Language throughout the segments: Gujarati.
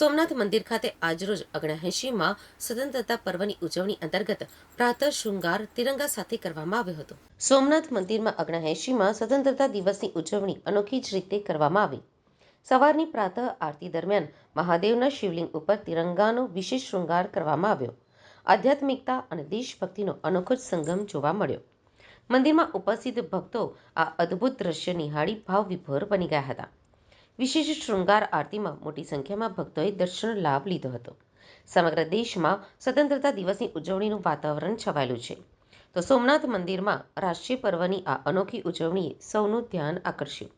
સોમનાથ મંદિર ખાતે આજરોજ અગણએંશીમાં સ્વતંત્રતા પર્વની ઉજવણી અંતર્ગત પ્રાતઃ શૃંગાર તિરંગા સાથે કરવામાં આવ્યો હતો. સોમનાથ મંદિરમાં અગણએંશીમાં સ્વતંત્રતા દિવસની ઉજવણી અનોખી જ રીતે કરવામાં આવી. સવારની પ્રાતઃ આરતી દરમિયાન મહાદેવના શિવલિંગ ઉપર તિરંગાનો વિશેષ શૃંગાર કરવામાં આવ્યો. આધ્યાત્મિકતા અને દેશભક્તિનો અનોખો જ સંગમ જોવા મળ્યો. મંદિરમાં ઉપસ્થિત ભક્તો આ અદ્ભુત દ્રશ્ય નિહાળી ભાવવિભોર બની ગયા હતા. વિશેષ શૃંગાર આરતીમાં મોટી સંખ્યામાં ભક્તોએ દર્શન લાભ લીધો હતો. સમગ્ર દેશમાં સ્વતંત્રતા દિવસની ઉજવણીનું વાતાવરણ છવાયેલું છે. તો સોમનાથ મંદિરમાં રાષ્ટ્રીય પર્વની આ અનોખી ઉજવણીએ સૌનું ધ્યાન આકર્ષ્યું.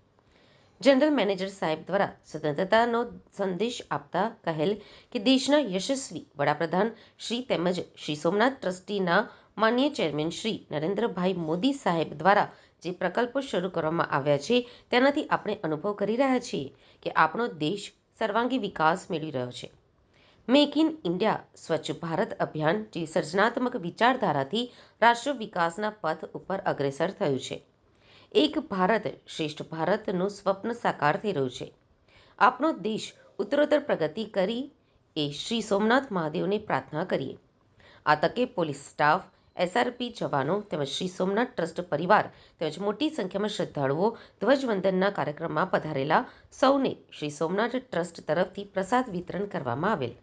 જનરલ મેનેજર સાહેબ દ્વારા સ્વતંત્રતાનો સંદેશ આપતા કહેલ કે દેશના યશસ્વી વડાપ્રધાન શ્રી તેમજ શ્રી સોમનાથ ટ્રસ્ટીના માન્ય ચેરમેન શ્રી નરેન્દ્રભાઈ મોદી સાહેબ દ્વારા જે પ્રકલ્પો શરૂ કરવામાં આવ્યા છે, તેનાથી આપણે અનુભવ કરી રહ્યા છીએ કે આપણો દેશ સર્વાંગી વિકાસ મેળવી રહ્યો છે. મેક ઇન ઇન્ડિયા સ્વચ્છ ભારત અભિયાન જે સર્જનાત્મક વિચારધારાથી રાષ્ટ્ર વિકાસના પથ ઉપર અગ્રેસર થયું છે. એક ભારત શ્રેષ્ઠ ભારતનું સ્વપ્ન સાકાર થઈ રહ્યું છે. આપણો દેશ ઉત્તરોત્તર પ્રગતિ કરી એ શ્રી સોમનાથ મહાદેવને પ્રાર્થના કરીએ. આ તકે પોલીસ સ્ટાફ એસઆરપી જવાનો તેમજ શ્રી સોમનાથ ટ્રસ્ટ પરિવાર તેમજ મોટી સંખ્યામાં શ્રદ્ધાળુઓ ધ્વજવંદનના કાર્યક્રમમાં પધારેલા સૌને શ્રી સોમનાથ ટ્રસ્ટ તરફથી પ્રસાદ વિતરણ કરવામાં આવેલ.